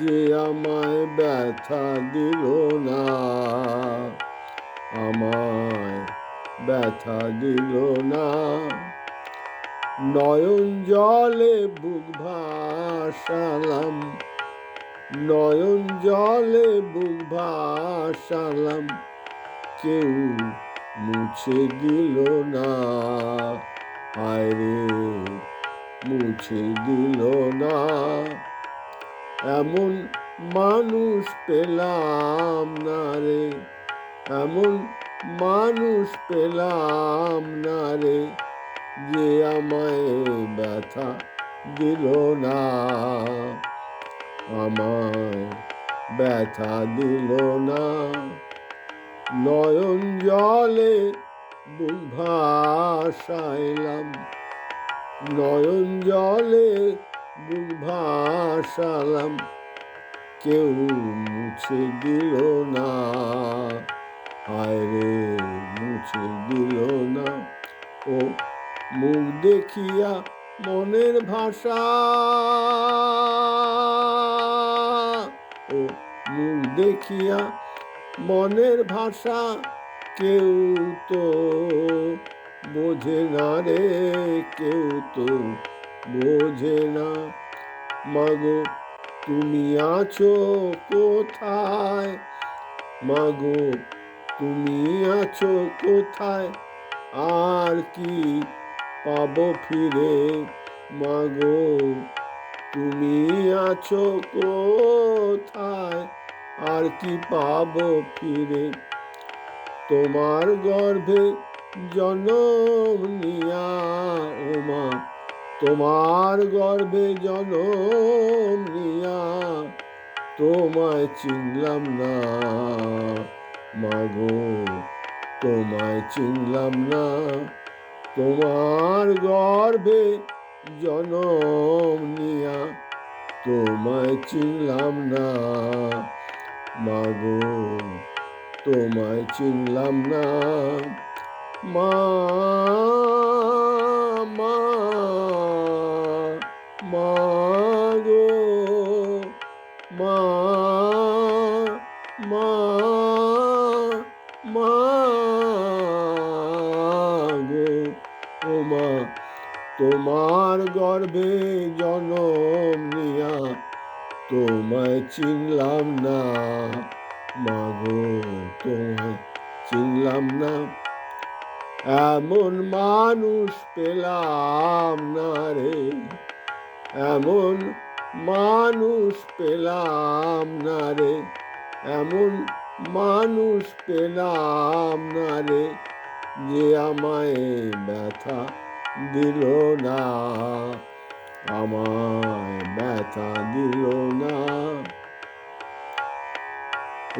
যে আমায় ব্যথা দিল না, আমায় ব্যথা দিল না। নয়ন জলে বুক ভাসালাম, নয়ন জলে বুক ভাসালাম, কেউ মুছে দিল না। আরে মুছে দিল না। এমন মানুষ পেলাম না রে। এমন মানুষ পেলাম না রে যে আমায় ব্যথা দিল না। আমায় ব্যথা দিল না। নয়ন জলে বুক ভাসাইলাম নয়ন জলে ভাসালাম কেউ মুছে দিল না। হায় রে মুছে দিল না। ও মুখ দেখিয়া মনের ভাষা। ও মুখ দেখিয়া মনের ভাষা। কেউ তো বোঝে না রে, কেউ তো বোঝে না। মাগো, তুমি আছো কোথায়? মাগো, তুমি আছো কোথায়? আর কি পাবো ফিরে? মাগো, তুমি আছো কোথায়? আর কি পাবো ফিরে? তোমার গর্ভে জনম নিয়া ওমা তোমার গর্ভে জনম নিয়া তোমায় চিনলাম না। মাগো, তোমায় চিনলাম না। তোমার গর্ভে জনম নিয়া তোমায় চিনলাম না। মাগো, তোমায় চিনলাম না। মা মা। তোমার গর্ভে জনম নিয়া তোমায় চিনলাম না। মাগো, তোমায় চিনলাম না। এমন মানুষ পেলাম না রে। এমন মানুষ পেলাম না রে। এমন মানুষ পেলাম না রে। যে আমায় ব্যথা দিল না, আমায় ব্যথা দিল না।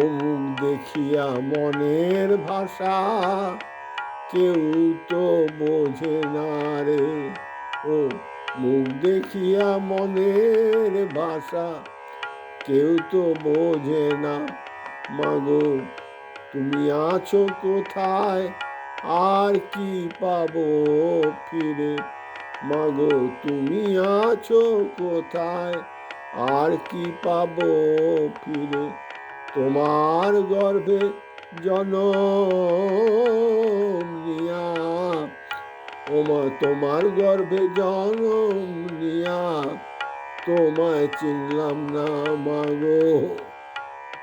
অমুক দেখিয়া মনের ভাষা কেউ তো বোঝে না রে। ও মুখ দেখিয়া মনের ভাষা কেউ তো বোঝে না। মাগো, তুমি আছো কোথায়? আর কি পাবো ফিরে? মাগো, তুমি আছো কোথায়? আর কি পাবো ফিরে? তোমার গর্ভে জনম নিয়া। ওমা, তোমার গর্ভে জনম নিয়া। তোমায় চিনলাম না মাগো।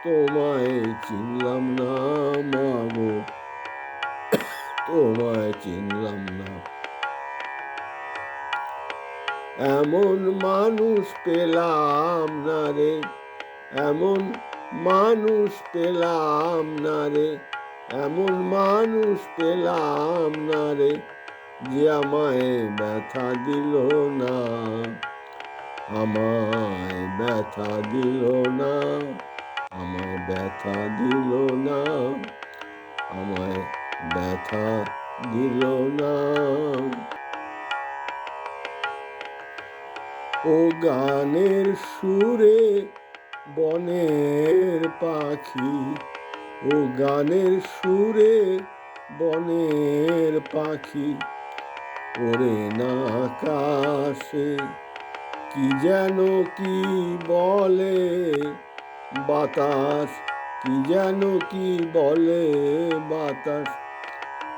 তোমায় চিনলাম না মাগো। তোমায় চিনলাম না এমন মানুষ পেলাম না রে, এমন মানুষ পেলাম না রে, এমন মানুষ পেলাম না রে, যে আমায় ব্যথা দিল না, আমায় ব্যথা দিল না, আমায় ব্যথা দিল না, আমায় ব্যথা দিল না। ও গানের সুরে বনের পাখি, ও গানের সুরে বনের পাখি, ওরে না আকাশে কি যেন কি বলে, বাতাস কি যেন কি বলে বাতাস।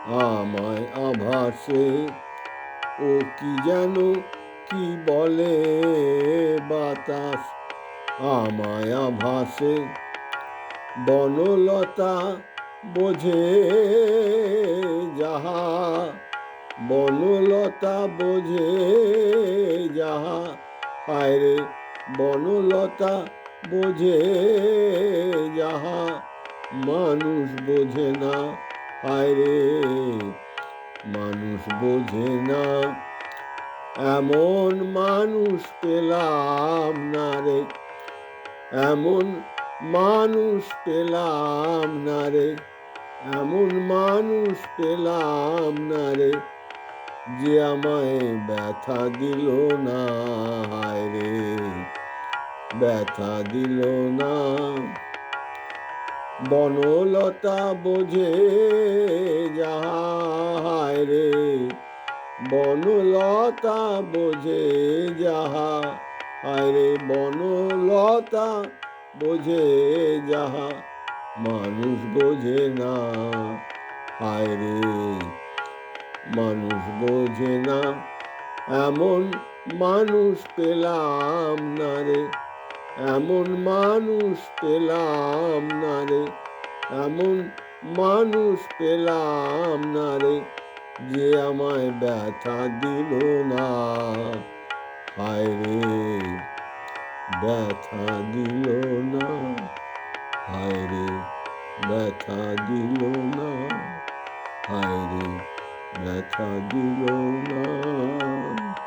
আমায় আভাসে, ও কি যেন কি বলে বাতাস? আমায় আভাসে, বনলতা বোঝে যাহা, বনলতা বোঝে যাহা। হায়রে, বনলতা বোঝে যাহা, মানুষ বোঝে না হায়রে মানুষ বোঝে না, এমন মানুষ পেলাম না রে, এমন মানুষ পেলাম না রে, এমন মানুষ পেলাম না রে, যে আমায় ব্যথা দিল না, হায় রে, ব্যথা দিল না। বনলতা বোঝে যাহায় রে। বনলতা বোঝে যাহা হায় রে। বনলতা বোঝে যাহা, মানুষ বোঝে না, হায় রে। মানুষ বোঝে না, এমন মানুষ পেলাম না রে। এমন মানুষ পেলাম না রে, এমন মানুষ পেলাম না রে যে আমায় ব্যথা দিল না। হায় রে, ব্যথা দিল না, হায় রে, ব্যথা দিল না, হায় রে, ব্যথা দিল না।